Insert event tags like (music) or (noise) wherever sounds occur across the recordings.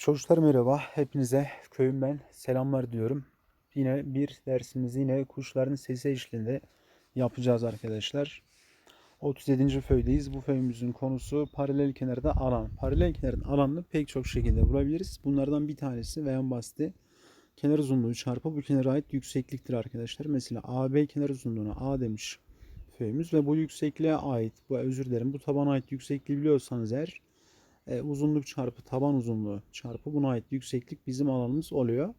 Çocuklar merhaba. Hepinize köyümden selamlar diyorum. Yine bir dersimizi yine kuşların sesi eşliğinde yapacağız arkadaşlar. 37. föydeyiz. Bu föyümüzün konusu paralel kenarda alan. Paralel kenarın alanını pek çok şekilde bulabiliriz. Bunlardan bir tanesi ve en basiti kenar uzunluğu çarpı bu kenara ait yüksekliktir arkadaşlar. Mesela AB kenar uzunluğuna A demiş föyümüz ve bu yüksekliğe ait, bu özür dilerim bu tabana ait yüksekliği biliyorsanız eğer e, uzunluk çarpı taban uzunluğu çarpı buna ait yükseklik bizim alanımız oluyor.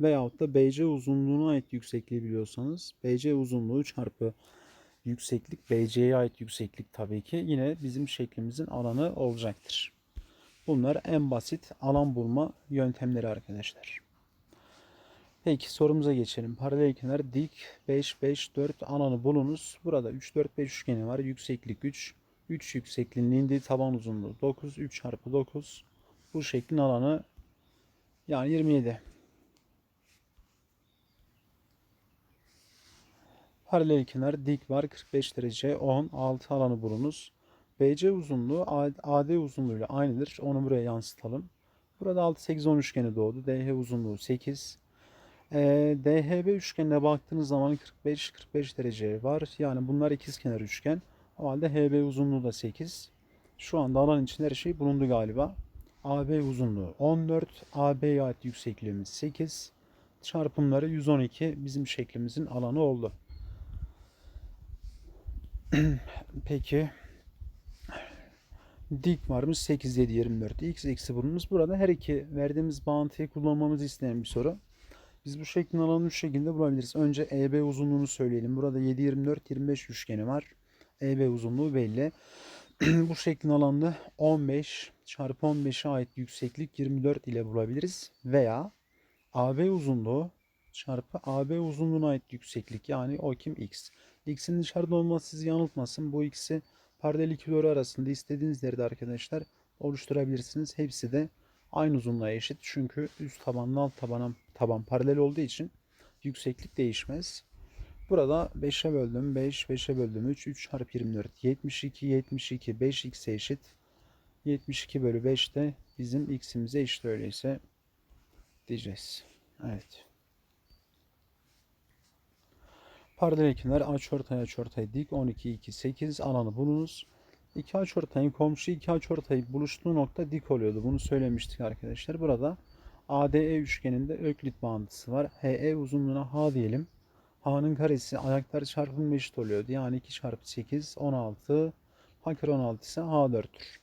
Veyahut da BC uzunluğuna ait yüksekliği biliyorsanız BC uzunluğu çarpı yükseklik BC'ye ait yükseklik tabii ki yine bizim şeklimizin alanı olacaktır. Bunlar en basit alan bulma yöntemleri arkadaşlar. Peki sorumuza geçelim. Paralel kenar dik 5 5 4 alanı bulunuz. Burada 3 4 5 üçgeni var. Yükseklik 3. 3 yüksekliğinin indiği taban uzunluğu 9. 3 çarpı 9. Bu şeklin alanı yani 27. Paralel kenar dik var 45 derece 10 6 alanı bulunuz. BC uzunluğu AD uzunluğuyla aynıdır. Onu buraya yansıtalım. Burada 6 8 10 üçgeni doğdu. DH uzunluğu 8. Ee, DHB üçgenine baktığınız zaman 45 45 derece var. Yani bunlar ikizkenar üçgen. O halde HB uzunluğu da 8. Şu anda alan için her şey bulundu galiba. AB uzunluğu 14. AB'ye ait yüksekliğimiz 8. Çarpımları 112 bizim şeklimizin alanı oldu. (clears throat) Peki dik varmış 8 7 24 x eksi bulunmuş. Burada her iki verdiğimiz bağıntıyı kullanmamızı isteyen bir soru. Biz bu şeklin alanını şu şekilde bulabiliriz. Önce EB uzunluğunu söyleyelim. Burada 7 24 25 üçgeni var. EB uzunluğu belli. (clears throat) bu şeklin alanını 15 çarpı 15'e ait yükseklik 24 ile bulabiliriz. Veya AB uzunluğu çarpı AB uzunluğuna ait yükseklik yani o kim x. X'in dışarıda olması sizi yanıltmasın. Bu x'i paralel iki doğru arasında istediğiniz yerde arkadaşlar oluşturabilirsiniz. Hepsi de aynı uzunluğa eşit. Çünkü üst tabanla alt tabana taban paralel olduğu için yükseklik değişmez. Burada 5'e böldüm 5, 5'e böldüm 3, 3 çarpı 24, 72, 72, 5x'e eşit. 72 bölü 5 de bizim x'imize eşit öyleyse diyeceğiz. Evet. Paralel kenar açıortay açıortay dik 12 2 8 alanı bulunuz. İki açıortayın komşu iki açıortay buluştuğu nokta dik oluyordu. Bunu söylemiştik arkadaşlar. Burada ADE üçgeninde öklit bağıntısı var. HE uzunluğuna H diyelim. H'nın karesi ayakları çarpımı eşit oluyordu. Yani 2 çarpı 8 16. H kare 16 ise H4'tür.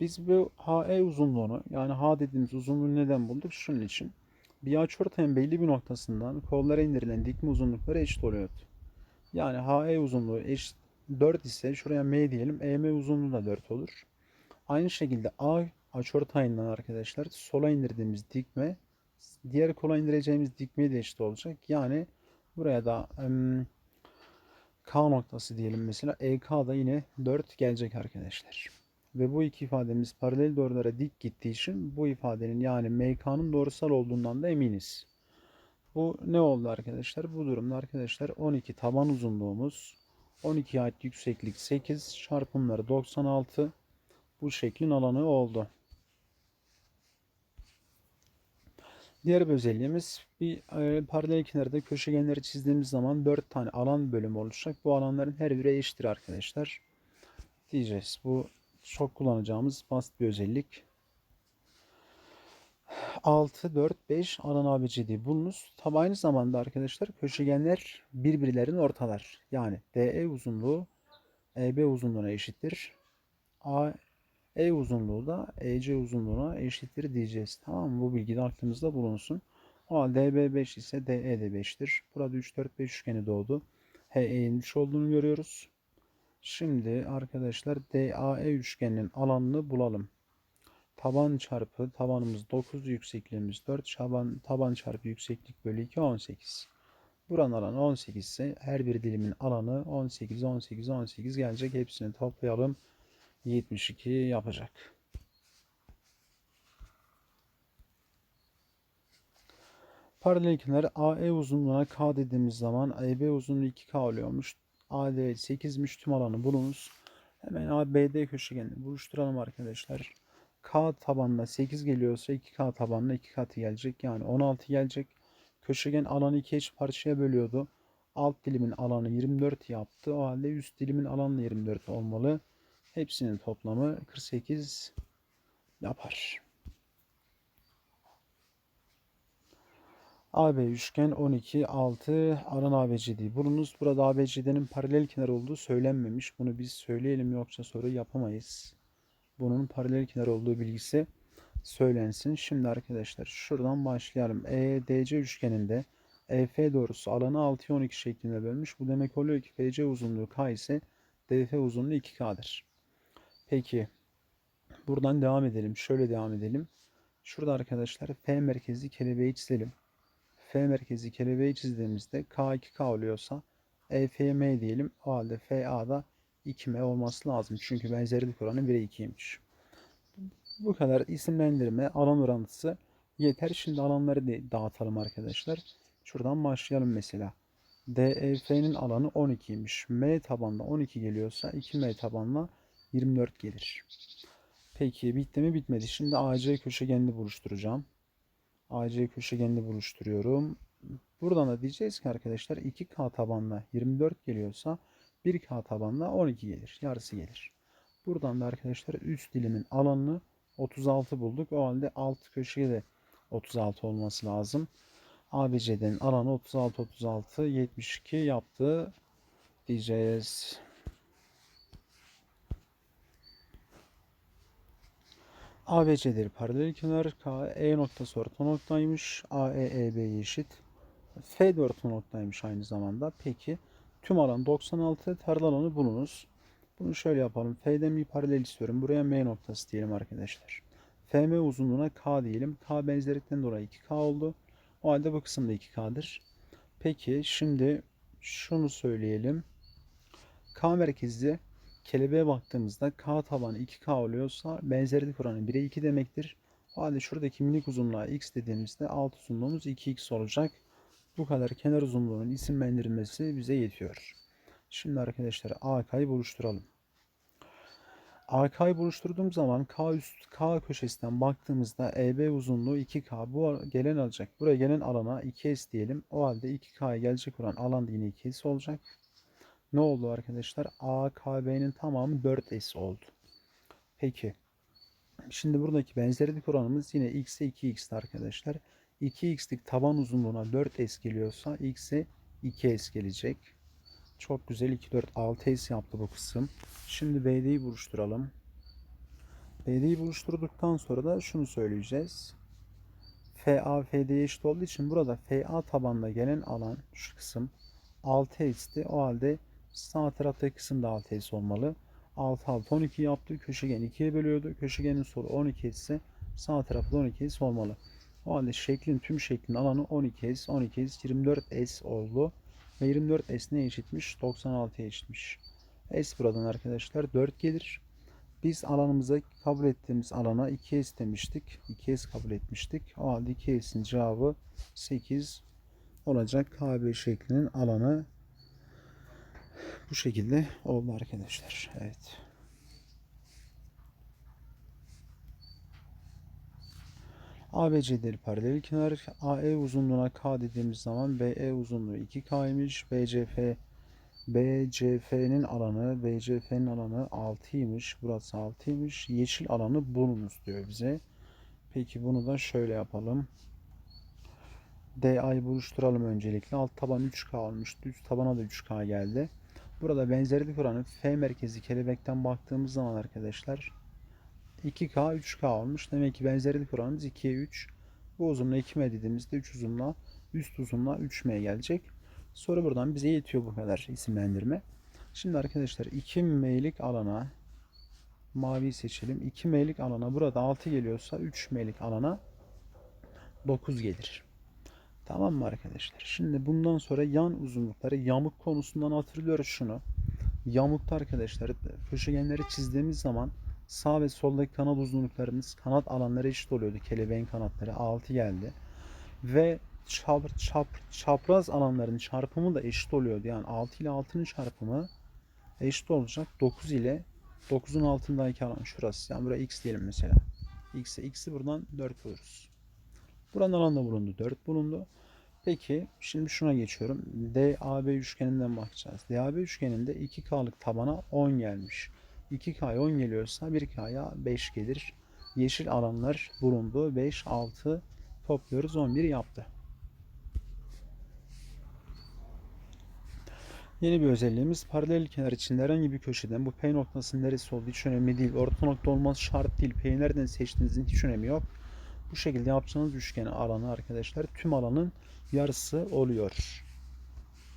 Biz bu HE uzunluğunu yani H dediğimiz uzunluğu neden bulduk? Şunun için. Bir açıortayın belli bir noktasından kollara indirilen dikme uzunlukları eşit oluyordu. Yani HE uzunluğu eşit 4 ise şuraya M diyelim. EM uzunluğu da 4 olur. Aynı şekilde A açıortayından arkadaşlar sola indirdiğimiz dikme diğer kola indireceğimiz dikmeye de eşit olacak. Yani buraya da K noktası diyelim mesela. EK da yine 4 gelecek arkadaşlar. Ve bu iki ifademiz paralel doğrulara dik gittiği için bu ifadenin yani MK'nın doğrusal olduğundan da eminiz. Bu ne oldu arkadaşlar? Bu durumda arkadaşlar 12 taban uzunluğumuz 12 ait yükseklik 8 çarpımları 96 bu şeklin alanı oldu. Diğer bir özelliğimiz bir e, paralel kenarda köşegenleri çizdiğimiz zaman 4 tane alan bölümü oluşacak. Bu alanların her biri eşittir arkadaşlar. Diyeceğiz. Bu çok kullanacağımız basit bir özellik. 6, 4, 5 alan ABCD bulunuz. Tabi aynı zamanda arkadaşlar köşegenler birbirlerinin ortalar. Yani DE uzunluğu EB uzunluğuna eşittir. A E uzunluğu da EC uzunluğuna eşittir diyeceğiz. Tamam mı? Bu bilgi de aklımızda bulunsun. O halde DB 5 ise DE de 5'tir. Burada 3, 4, 5 üçgeni doğdu. HE'nin 3 olduğunu görüyoruz. Şimdi arkadaşlar DAE üçgeninin alanını bulalım. Taban çarpı tabanımız 9 yüksekliğimiz 4 taban, taban çarpı yükseklik bölü 2 18. Buranın alanı 18 ise her bir dilimin alanı 18 18 18 gelecek. Hepsini toplayalım. 72 yapacak. Paralel kenar AE uzunluğuna K dediğimiz zaman EB uzunluğu 2K oluyormuş. AD 8'miş tüm alanı bulunuz. Hemen ABD köşegenini buluşturalım arkadaşlar. K tabanına 8 geliyorsa 2K tabanına 2 katı gelecek. Yani 16 gelecek. Köşegen alanı 2 eş parçaya bölüyordu. Alt dilimin alanı 24 yaptı. O halde üst dilimin alanı da 24 olmalı. Hepsinin toplamı 48 yapar. AB üçgen 12, 6 aran ABCD bulunuz. Burada ABCD'nin paralel kenar olduğu söylenmemiş. Bunu biz söyleyelim yoksa soru yapamayız. Bunun paralel kenar olduğu bilgisi söylensin. Şimdi arkadaşlar şuradan başlayalım. EDC üçgeninde EF doğrusu alanı 6'ya 12 şeklinde bölmüş. Bu demek oluyor ki FC uzunluğu K ise DF uzunluğu 2K'dır. Peki buradan devam edelim. Şöyle devam edelim. Şurada arkadaşlar F merkezli kelebeği çizelim. F merkezi kelebeği çizdiğimizde K2K oluyorsa EFM diyelim. O halde FA'da 2M olması lazım. Çünkü benzerlik oranı 1'e 2'ymiş. Bu kadar isimlendirme, alan orantısı yeter. Şimdi alanları da dağıtalım arkadaşlar. Şuradan başlayalım mesela. DEF'nin alanı 12'ymiş. M tabanla 12 geliyorsa 2M tabanla 24 gelir. Peki bitti mi bitmedi. Şimdi AC köşegenini buluşturacağım. AC köşegenini buluşturuyorum. Buradan da diyeceğiz ki arkadaşlar 2K tabanla 24 geliyorsa 1K tabanla 12 gelir. Yarısı gelir. Buradan da arkadaşlar üst dilimin alanını 36 bulduk. O halde alt köşeye de 36 olması lazım. ABC'den alanı 36 36 72 yaptı diyeceğiz. ABC'leri paralel kenar K E noktası orta noktaymış. AE EB'ye eşit. F de orta noktaymış aynı zamanda. Peki tüm alan 96 tarla alanı bulunuz. Bunu şöyle yapalım. F'den bir paralel istiyorum. Buraya M noktası diyelim arkadaşlar. FM uzunluğuna K diyelim. K benzerlikten dolayı 2K oldu. O halde bu kısım da 2K'dır. Peki şimdi şunu söyleyelim. K merkezli kelebeğe baktığımızda K tabanı 2K oluyorsa benzerlik oranı 1'e 2 demektir. O halde şuradaki minik uzunluğa X dediğimizde alt uzunluğumuz 2X olacak. Bu kadar kenar uzunluğunun isimlendirilmesi bize yetiyor. Şimdi arkadaşlar AK'yı buluşturalım. AK'yı buluşturduğum zaman K üst K köşesinden baktığımızda EB uzunluğu 2K. Bu gelen alacak. Buraya gelen alana 2S diyelim. O halde 2K'ya gelecek olan alan da yine 2S olacak. Ne oldu arkadaşlar? AKB'nin tamamı 4S oldu. Peki. Şimdi buradaki benzerlik oranımız yine x'e 2x'ti arkadaşlar. 2x'lik taban uzunluğuna 4s geliyorsa x'e 2s gelecek. Çok güzel 2 4 6s yaptı bu kısım. Şimdi BD'yi buluşturalım. BD'yi buluşturduktan sonra da şunu söyleyeceğiz. FA FD'ye eşit olduğu için burada FA tabanla gelen alan şu kısım 6s'ti. O halde sağ taraftaki kısım da 6s olmalı. 6 6 12 yaptı. Köşegen 2'ye bölüyordu. Köşegenin solu 12 ise sağ tarafı da 12s olmalı. O halde şeklin tüm şeklin alanı 12s 12s 24s oldu. Ve 24s ne eşitmiş? 96'ya eşitmiş. S buradan arkadaşlar 4 gelir. Biz alanımıza kabul ettiğimiz alana 2s demiştik. 2s kabul etmiştik. O halde 2s'in cevabı 8 olacak. KB şeklinin alanı bu şekilde oldu arkadaşlar. Evet. ABC'leri paralel kenar. AE uzunluğuna K dediğimiz zaman BE uzunluğu 2K'ymış. BCF BCF'nin alanı BCF'nin alanı 6'ymış. Burası 6'ymış. Yeşil alanı bulunuz diyor bize. Peki bunu da şöyle yapalım. DA'yı buluşturalım öncelikle. Alt taban 3K olmuştu. Üst tabana da 3K geldi. Burada benzerlik oranı F merkezi kelebekten baktığımız zaman arkadaşlar 2K 3K olmuş. Demek ki benzerlik oranımız 2'ye 3. Bu uzunluğa 2M dediğimizde 3 uzunluğa üst uzunluğa 3M gelecek. Soru buradan bize yetiyor bu kadar isimlendirme. Şimdi arkadaşlar 2M'lik alana mavi seçelim. 2M'lik alana burada 6 geliyorsa 3M'lik alana 9 gelir. Tamam mı arkadaşlar? Şimdi bundan sonra yan uzunlukları yamuk konusundan hatırlıyoruz şunu. Yamukta arkadaşlar köşegenleri çizdiğimiz zaman sağ ve soldaki kanat uzunluklarımız kanat alanları eşit oluyordu. Kelebeğin kanatları 6 geldi. Ve çap, çap, çapraz alanların çarpımı da eşit oluyordu. Yani 6 ile 6'nın çarpımı eşit olacak. 9 ile 9'un altındaki alan şurası. Yani buraya x diyelim mesela. x'e x'i buradan 4 buluruz. Buranın alanında bulundu. 4 bulundu. Peki şimdi şuna geçiyorum. DAB üçgeninden bakacağız. DAB üçgeninde 2K'lık tabana 10 gelmiş. 2K'ya 10 geliyorsa 1K'ya 5 gelir. Yeşil alanlar bulundu. 5, 6 topluyoruz 11 yaptı. Yeni bir özelliğimiz paralel kenar içinde herhangi bir köşeden bu P noktasının neresi olduğu hiç önemli değil. Orta nokta olması şart değil. P'yi nereden seçtiğinizin hiç önemi yok. Bu şekilde yapacağınız üçgeni alanı arkadaşlar tüm alanın yarısı oluyor.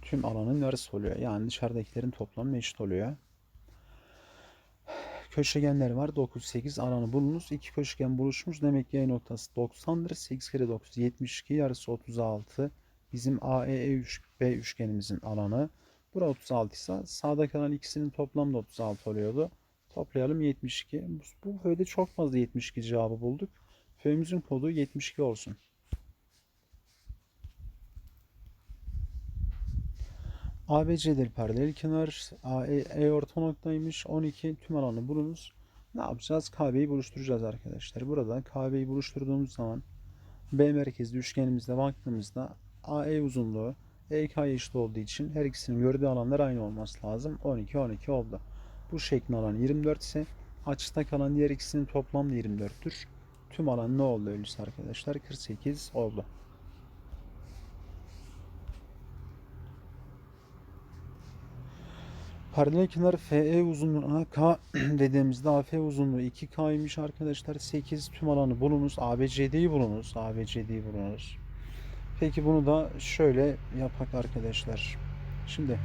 Tüm alanın yarısı oluyor. Yani dışarıdakilerin toplamı eşit oluyor. Köşegenler var. 9, 8 alanı bulunuz. İki köşegen buluşmuş. Demek ki Y noktası 90'dır. 8 kere 9, 72. Yarısı 36. Bizim AEE üç, B üçgenimizin alanı. Bura 36 ise sağda kalan ikisinin toplamı da 36 oluyordu. Toplayalım 72. Bu, föyde çok fazla 72 cevabı bulduk. Föyümüzün kodu 72 olsun. ABC'dir paralel kenar. AE E orta noktaymış. 12 tüm alanı bulunuz. Ne yapacağız? KB'yi buluşturacağız arkadaşlar. Burada KB'yi buluşturduğumuz zaman B merkezli üçgenimizde baktığımızda AE uzunluğu EK'ya eşit olduğu için her ikisinin gördüğü alanlar aynı olması lazım. 12 12 oldu. Bu şeklin alanı 24 ise açıkta kalan diğer ikisinin toplamı da 24'tür. Tüm alan ne oldu öyleyse arkadaşlar? 48 oldu. Paralel kenar FE uzunluğuna K (clears throat) dediğimizde AF uzunluğu 2K'ymış arkadaşlar. 8 tüm alanı bulunuz. ABCD'yi bulunuz. ABCD'yi bulunuz. Peki bunu da şöyle yapak arkadaşlar. Şimdi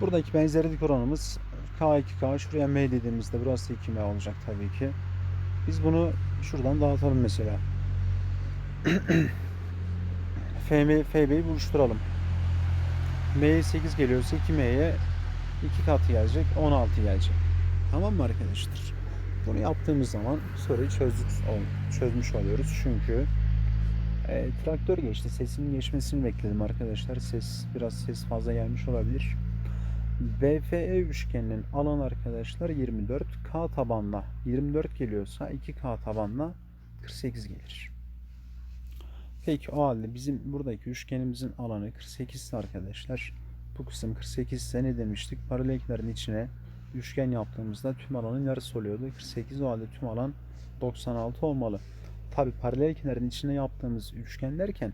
buradaki benzerlik oranımız K2K. Şuraya M dediğimizde burası 2M olacak tabii ki. Biz bunu şuradan dağıtalım mesela. (clears throat) FM, FB'yi buluşturalım. M'ye 8 geliyorsa 2M'ye 2 katı gelecek. 16 gelecek. Tamam mı arkadaşlar? Bunu yaptığımız zaman soruyu çözdük, çözmüş oluyoruz. Çünkü e, traktör geçti. Sesinin geçmesini bekledim arkadaşlar. Ses biraz ses fazla gelmiş olabilir. BFE üçgeninin alan arkadaşlar 24. K tabanla 24 geliyorsa 2K tabanla 48 gelir. Peki o halde bizim buradaki üçgenimizin alanı 48 ise arkadaşlar. Bu kısım 48 ise ne demiştik? Paralellerin içine üçgen yaptığımızda tüm alanın yarısı oluyordu. 48 o halde tüm alan 96 olmalı. Tabi paralel kenarın içine yaptığımız üçgen derken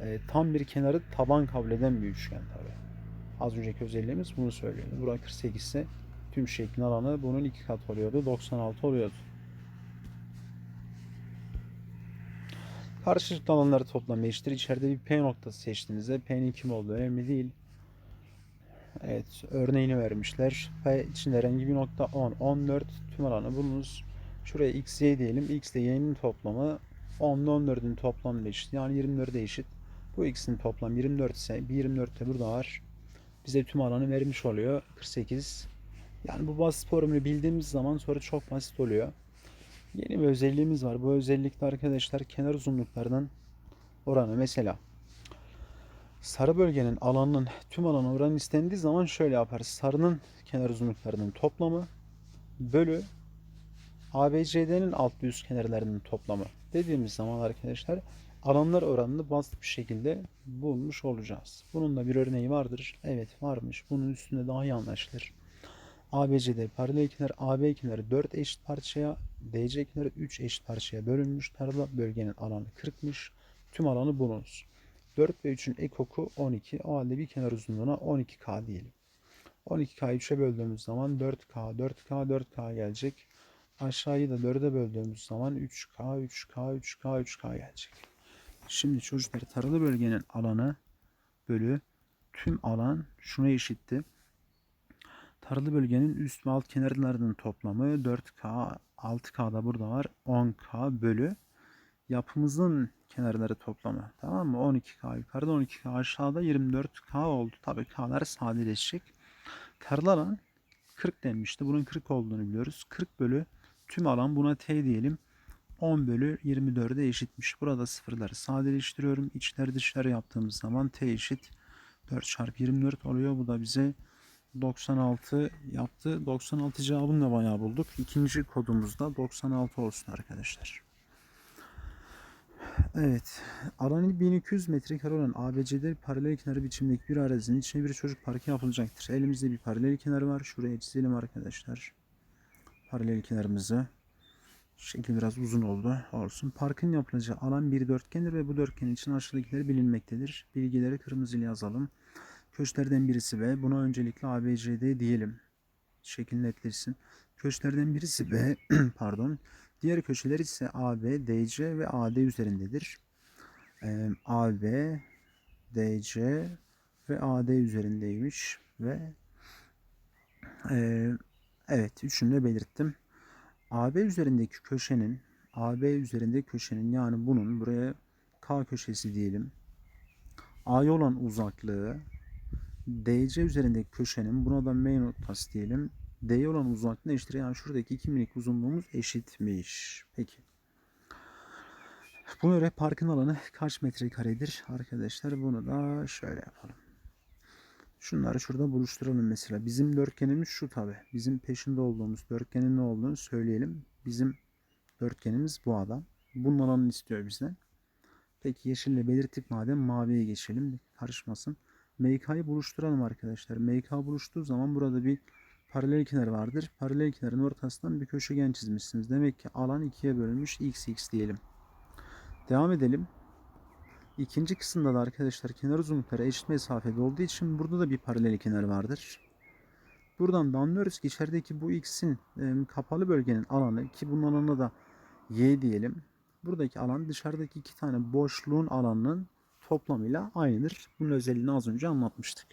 e, tam bir kenarı taban kabul eden bir üçgen tabi. Az önceki özelliğimiz bunu söylüyordu. Burası 48 ise tüm şeklin alanı bunun iki kat oluyordu. 96 oluyordu. Karşılıklı alanları toplamı eşittir. İçeride bir P noktası seçtiğinizde P'nin kim olduğu önemli değil. Evet örneğini vermişler. P içinde herhangi bir nokta 10, 14 tüm alanı bulunuz. Şuraya x, y diyelim. x ile y'nin toplamı 10 ile 14'ün toplamı eşit. Yani 24'e eşit. Bu x'in toplam 24 ise bir 24 de burada var. Bize tüm alanı vermiş oluyor. 48. Yani bu basit formülü bildiğimiz zaman soru çok basit oluyor. Yeni bir özelliğimiz var. Bu özellikte arkadaşlar kenar uzunluklarının oranı mesela sarı bölgenin alanının tüm alanı oranı istendiği zaman şöyle yaparız. Sarının kenar uzunluklarının toplamı bölü ABCD'nin alt ve üst kenarlarının toplamı dediğimiz zaman arkadaşlar alanlar oranını basit bir şekilde bulmuş olacağız. Bunun da bir örneği vardır. Evet varmış. Bunun üstünde daha iyi anlaşılır. ABCD paralel kenar AB kenarı 4 eşit parçaya DC kenarı 3 eşit parçaya bölünmüş. Tarla bölgenin alanı 40'mış. Tüm alanı bulunuz. 4 ve 3'ün ekoku 12. O halde bir kenar uzunluğuna 12K diyelim. 12K'yı 3'e böldüğümüz zaman 4K, 4K, 4K gelecek. Aşağıyı da 4'e böldüğümüz zaman 3K, 3K, 3K, 3K gelecek. Şimdi çocuklar taralı bölgenin alanı bölü tüm alan şuna eşitti. Taralı bölgenin üst ve alt kenarlarının toplamı 4K, 6K da burada var. 10K bölü yapımızın kenarları toplamı. Tamam mı? 12K yukarıda 12K aşağıda 24K oldu. Tabii K'lar sadeleşecek. Taralı alan 40 denmişti. Bunun 40 olduğunu biliyoruz. 40 bölü tüm alan buna T diyelim. 10 bölü 24'e eşitmiş. Burada sıfırları sadeleştiriyorum. İçler dışlar yaptığımız zaman T eşit 4 çarpı 24 oluyor. Bu da bize 96 yaptı. 96 cevabını da bayağı bulduk. İkinci kodumuzda 96 olsun arkadaşlar. Evet. Alanı 1200 metrekare olan ABC'de paralel kenarı biçimdeki bir arazinin içine bir çocuk parkı yapılacaktır. Elimizde bir paralel kenar var. Şuraya çizelim arkadaşlar. Paralel kenarımızı. Şekil biraz uzun oldu. Olsun. Parkın yapılacağı alan bir dörtgendir ve bu dörtgen için aşağıdakileri bilinmektedir. Bilgileri kırmızıyla yazalım. Köşklerden birisi B. Buna öncelikle ABCD diyelim. Şekil netleşsin. Köşklerden birisi B. (clears throat) pardon. Diğer köşeler ise AB, DC ve AD üzerindedir. Ee, AB, DC ve AD üzerindeymiş ve e, evet üçünü de belirttim. AB üzerindeki köşenin AB üzerindeki köşenin yani bunun buraya K köşesi diyelim. A'ya olan uzaklığı DC üzerindeki köşenin buna da M noktası diyelim. D'ye olan uzaklığı eşittir. Yani şuradaki iki minik uzunluğumuz eşitmiş. Peki. Buna göre parkın alanı kaç metrekaredir arkadaşlar? Bunu da şöyle yapalım. Şunları şurada buluşturalım mesela. Bizim dörtgenimiz şu tabi. Bizim peşinde olduğumuz dörtgenin ne olduğunu söyleyelim. Bizim dörtgenimiz bu adam. Bunun alanını istiyor bizden. Peki yeşille belirttik madem maviye geçelim. Karışmasın. MK'yı buluşturalım arkadaşlar. MK buluştuğu zaman burada bir paralel kenar vardır. Paralel kenarın ortasından bir köşegen çizmişsiniz. Demek ki alan ikiye bölünmüş. X X diyelim. Devam edelim. İkinci kısımda da arkadaşlar kenar uzunlukları eşit mesafede olduğu için burada da bir paralel kenar vardır. Buradan da anlıyoruz ki içerideki bu x'in e, kapalı bölgenin alanı ki bunun alanına da y diyelim. Buradaki alan dışarıdaki iki tane boşluğun alanının toplamıyla aynıdır. Bunun özelliğini az önce anlatmıştık.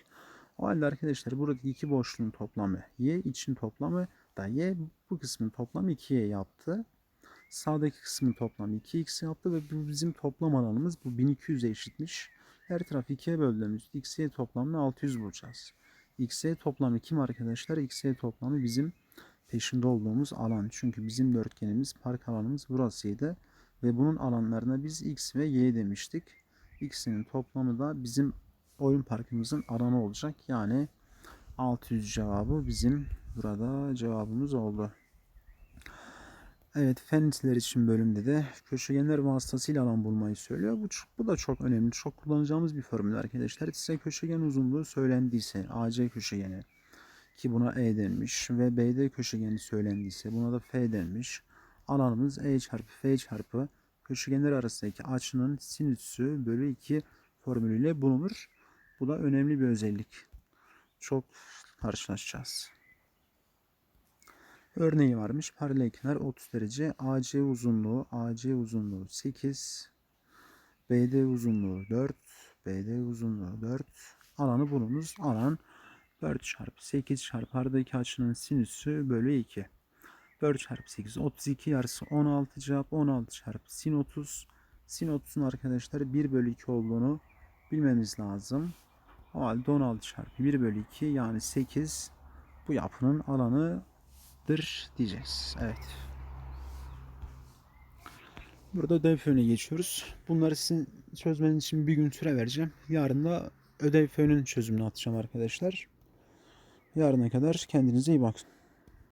O halde arkadaşlar buradaki iki boşluğun toplamı y, için toplamı da y. Bu kısmın toplamı 2y yaptı. Sağdaki kısmın toplamı 2x yaptı ve bu bizim toplam alanımız bu 1200'e eşitmiş. Her tarafı 2'ye böldüğümüzde xy toplamını 600 bulacağız. xy toplamı kim arkadaşlar? xy toplamı bizim peşinde olduğumuz alan. Çünkü bizim dörtgenimiz, park alanımız burasıydı. Ve bunun alanlarına biz x ve y demiştik. x'in toplamı da bizim oyun parkımızın alanı olacak. Yani 600 cevabı bizim burada cevabımız oldu. Evet fen ilçeler için bölümde de köşegenler vasıtasıyla alan bulmayı söylüyor. Bu, bu da çok önemli. Çok kullanacağımız bir formül arkadaşlar. Size köşegen uzunluğu söylendiyse AC köşegeni ki buna E denmiş ve BD köşegeni söylendiyse buna da F denmiş. Alanımız E çarpı F çarpı köşegenler arasındaki açının sinüsü bölü 2 formülüyle bulunur. Bu da önemli bir özellik. Çok karşılaşacağız. Örneği varmış. Paralel kenar 30 derece. AC uzunluğu AC uzunluğu 8. BD uzunluğu 4. BD uzunluğu 4. Alanı bulunuz. Alan 4 çarpı 8 çarpı aradaki açının sinüsü bölü 2. 4 çarpı 8 32 yarısı 16 cevap 16 çarpı sin 30. Sin 30'un arkadaşlar 1 bölü 2 olduğunu bilmemiz lazım. O halde 16 çarpı 1 bölü 2 yani 8 bu yapının alanı dır diyeceğiz. Evet. Burada ödev fönüne geçiyoruz. Bunları sizin çözmeniz için bir gün süre vereceğim. Yarın da ödev fönünün çözümünü atacağım arkadaşlar. Yarına kadar kendinize iyi bakın.